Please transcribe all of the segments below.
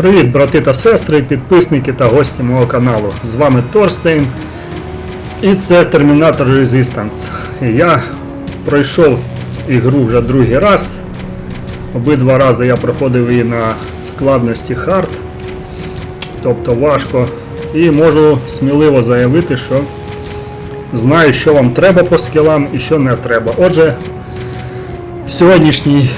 Привіт, брати та сестри, підписники та гості мого каналу. З вами Торстейн. І це Terminator Resistance. Я пройшов ігру вже другий раз. Обидва рази я проходив її на складності Hard, тобто важко. І можу сміливо заявити, що знаю, що вам треба по скілам і що не треба. Отже, сьогоднішній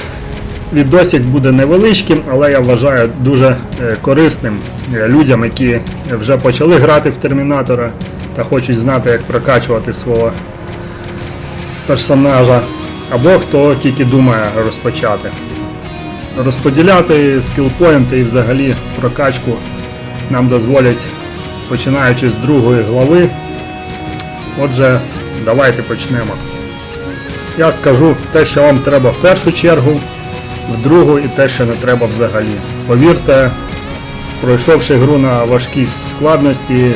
Відосик буде невеличким, але я вважаю дуже е, корисним е, людям, які вже почали грати в Термінатора та хочуть знати, як прокачувати свого персонажа, або хто тільки думає розпочати. Розподіляти скілпоінти і взагалі прокачку нам дозволять починаючи з другої глави. Отже, давайте почнемо. Я скажу те, що вам треба в першу чергу в другу і те, що не треба взагалі. Повірте, пройшовши гру на важкій складності,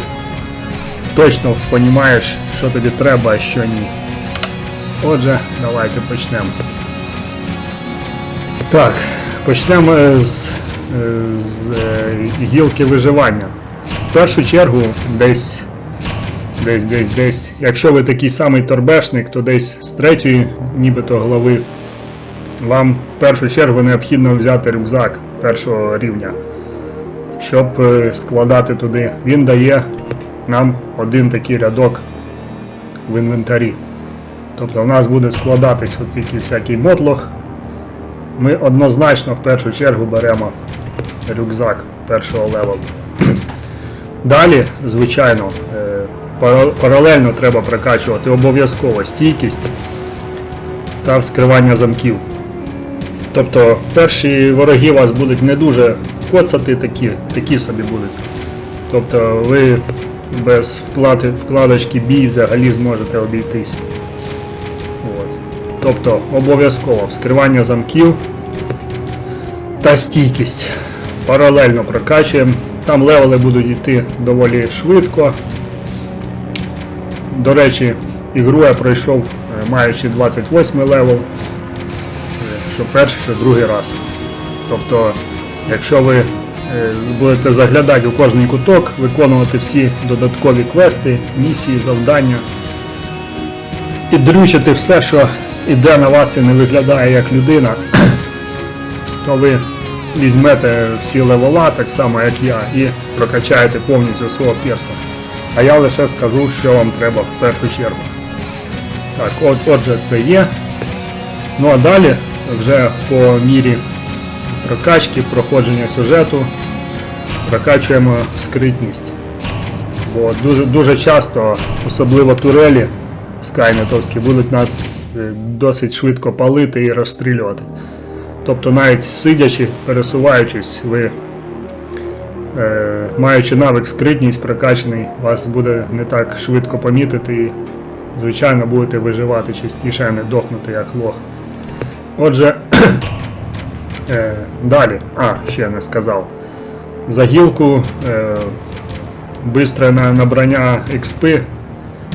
точно розумієш, що тобі треба, а що ні. Отже, давайте почнемо. Так, почнемо з, з е, гілки виживання. В першу чергу, десь, десь, десь, десь, якщо ви такий самий торбешник, то десь з третьої, нібито глави вам в першу чергу необхідно взяти рюкзак першого рівня, щоб е, складати туди. Він дає нам один такий рядок в інвентарі. Тобто в нас буде складатись тільки всякий мотлох. Ми однозначно в першу чергу беремо рюкзак першого левелу. Далі, звичайно, е, паралельно треба прокачувати обов'язково стійкість та вскривання замків. Тобто перші вороги вас будуть не дуже коцати, такі, такі собі будуть. Тобто ви без вклади, вкладочки бій взагалі зможете обійтись. От. Тобто обов'язково вскривання замків та стійкість. Паралельно прокачуємо. Там левели будуть йти доволі швидко. До речі, ігру я пройшов е, маючи 28 левел що перший, що другий раз. Тобто, якщо ви е, будете заглядати у кожний куток, виконувати всі додаткові квести, місії, завдання і дрючити все, що іде на вас і не виглядає як людина, то ви візьмете всі левела, так само як я, і прокачаєте повністю свого перса. А я лише скажу, що вам треба в першу чергу. Так, от, отже, це є. Ну а далі вже по мірі прокачки, проходження сюжету прокачуємо скритність. Бо дуже, дуже часто, особливо турелі скайнетовські, будуть нас е, досить швидко палити і розстрілювати. Тобто навіть сидячи, пересуваючись, ви, е, маючи навик скритність прокачаний, вас буде не так швидко помітити і, звичайно, будете виживати частіше, а не дохнути як лох. Отже, е, далі, а, ще не сказав. За гілку е, бистре на набрання XP,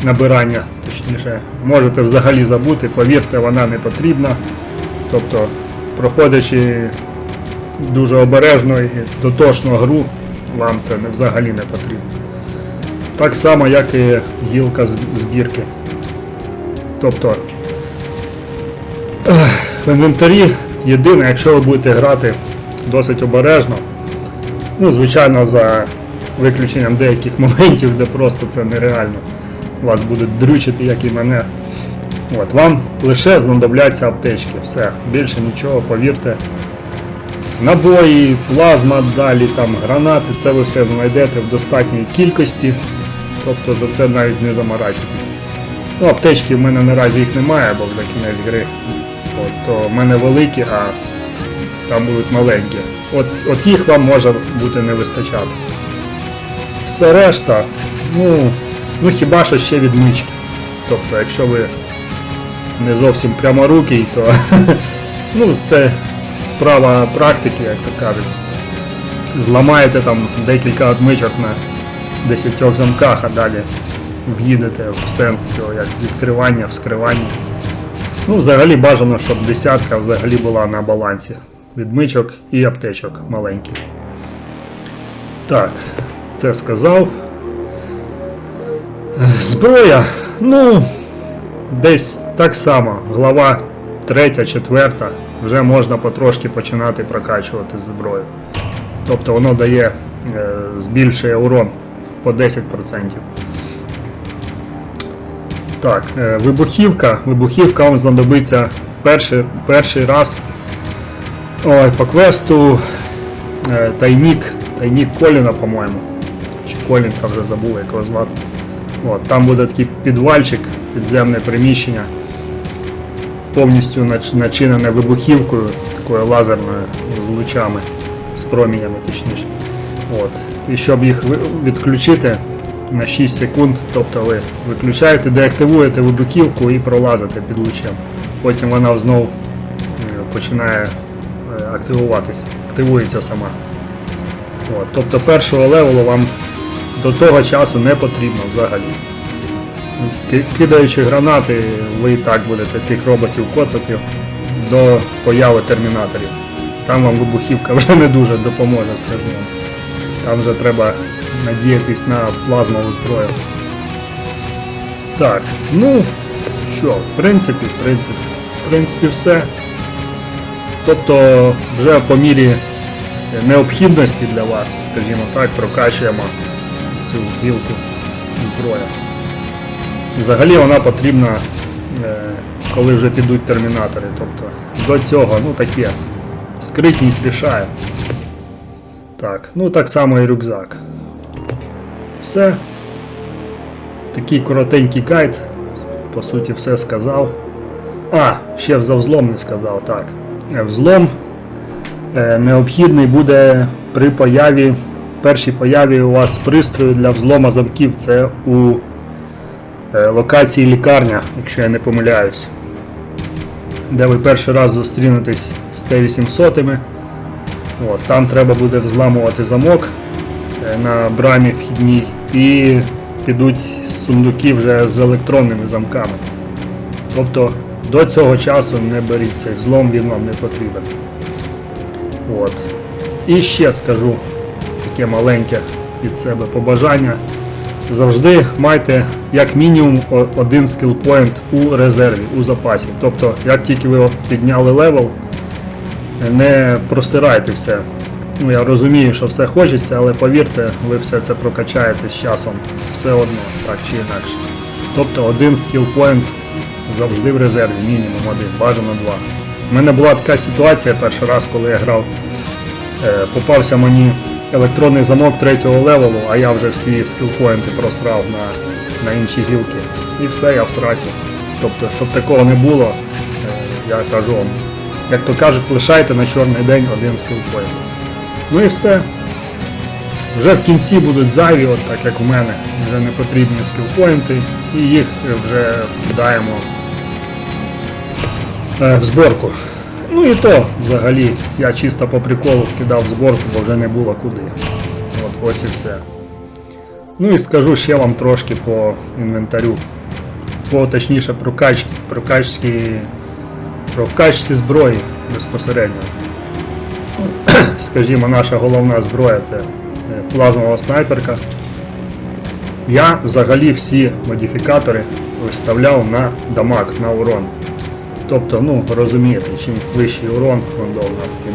набирання, точніше, можете взагалі забути, повірте, вона не потрібна. Тобто, проходячи дуже обережно і дотошно гру, вам це взагалі не потрібно. Так само, як і гілка збірки. Тобто, в інвентарі єдине, якщо ви будете грати досить обережно, ну, звичайно, за виключенням деяких моментів, де просто це нереально. Вас будуть дрючити, як і мене. От, вам лише знадобляться аптечки. Все, більше нічого, повірте. Набої, плазма, далі там гранати, це ви все знайдете в достатній кількості. Тобто за це навіть не заморачуйтесь. Ну, аптечки в мене наразі їх немає, бо вже кінець гри. От, то в мене великі, а там будуть маленькі. От, от їх вам може бути не вистачати. Все решта, ну, ну хіба що ще відмички. Тобто, якщо ви не зовсім пряморукий, то ну, це справа практики, як то кажуть. Зламаєте там декілька отмичок на 10 замках, а далі в'їдете в сенс цього, як відкривання, вскривання. Ну, взагалі бажано, щоб десятка взагалі була на балансі. Відмичок і аптечок маленьких. Так, це сказав. Е, Зброя. Ну, десь так само. Глава 3, 4. Вже можна потрошки починати прокачувати зброю. Тобто воно дає, е, збільшує урон по 10%. Так, е, вибухівка. Вибухівка вам знадобиться перший, перший раз. Ой, по квесту е, тайник, тайник Коліна, по-моєму. Чи Колінса вже забув, як його звати. От, там буде такий підвальчик, підземне приміщення, повністю начинене вибухівкою, такою лазерною з лучами, з промінями точніше. От. І щоб їх відключити на 6 секунд, тобто ви виключаєте, деактивуєте вибухівку і пролазите під лучем. Потім вона знову е, починає е, активуватись, активується сама. От. Тобто першого левелу вам до того часу не потрібно взагалі. Кидаючи гранати, ви і так будете тих роботів коцати до появи термінаторів. Там вам вибухівка вже не дуже допоможе, скажімо. Там вже треба надіятись на плазмову зброю. Так, ну що, в принципі, в принципі, в принципі, все. Тобто вже по мірі необхідності для вас, скажімо так, прокачуємо цю гілку зброї. Взагалі вона потрібна, е, коли вже підуть термінатори. Тобто до цього, ну таке, скритність рішає. Так, ну так само і рюкзак. Все. Такий коротенький гайд. По суті, все сказав. А, ще за взлом не сказав, так. Е, Взлом е, необхідний буде при появі, першій появі у вас пристрою для взлома замків. Це у е, локації лікарня, якщо я не помиляюсь. Де ви перший раз зустрінетесь з Т-800. От, там треба буде взламувати замок на брамі вхідній і підуть сундуки вже з електронними замками. Тобто до цього часу не беріть цей взлом, він вам не потрібен. От. І ще скажу таке маленьке від себе побажання. Завжди майте як мінімум один скілпоінт у резерві, у запасі. Тобто, як тільки ви підняли левел, не просирайте все. Ну, я розумію, що все хочеться, але повірте, ви все це прокачаєте з часом все одно, так чи інакше. Тобто один скілпоінт завжди в резерві, мінімум один, бажано два. У мене була така ситуація перший раз, коли я грав. Е, попався мені електронний замок третього левелу, а я вже всі скілпоінти просрав на, на інші гілки. І все, я в сраці. Тобто, щоб такого не було, е, я кажу вам, як то кажуть, лишайте на чорний день один скілпоінт. Ну і все. Вже в кінці будуть зайві, от так як у мене, вже не потрібні скілпоінти, і їх вже вкидаємо е, в зборку. Ну і то взагалі я чисто по приколу вкидав в зборку, бо вже не було куди. От ось і все. Ну і скажу ще вам трошки по інвентарю. По точніше прокач, прокачці, прокачці зброї безпосередньо. Скажімо, наша головна зброя це е, плазмова снайперка. Я взагалі всі модифікатори виставляв на дамаг, на урон. Тобто, ну, розумієте, чим вищий урон он у нас, тим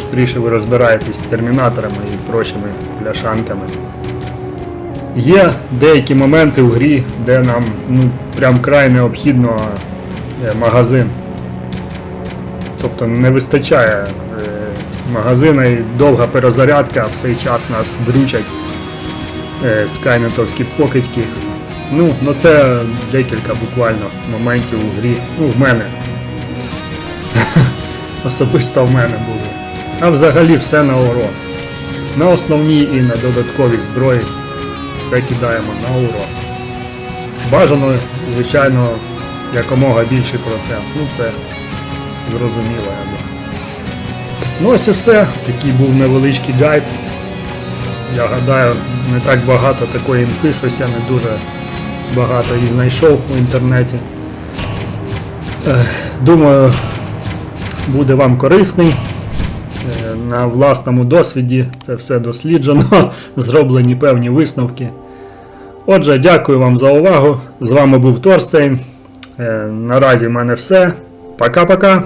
швидше ви розбираєтесь з термінаторами і прочими бляшанками. Є деякі моменти в грі, де нам ну, прям край необхідно е, магазин. Тобто не вистачає магазина і довга перезарядка, в цей час нас дрючать е, скайнетовські покидьки. Ну, ну це декілька буквально моментів у грі. Ну, в мене. Особисто в мене було. А взагалі все на урон. На основній і на додатковій зброї все кидаємо на урон. Бажано, звичайно, якомога більший процент. Ну це зрозуміло, я думаю. Ну ось і все. Такий був невеличкий гайд. Я гадаю, не так багато такої інфи, щось я не дуже багато і знайшов у інтернеті. Думаю, буде вам корисний. Е, На власному досвіді це все досліджено, зроблені певні висновки. Отже, дякую вам за увагу. З вами був Торстейн. Е, Наразі в мене все. Пока-пока.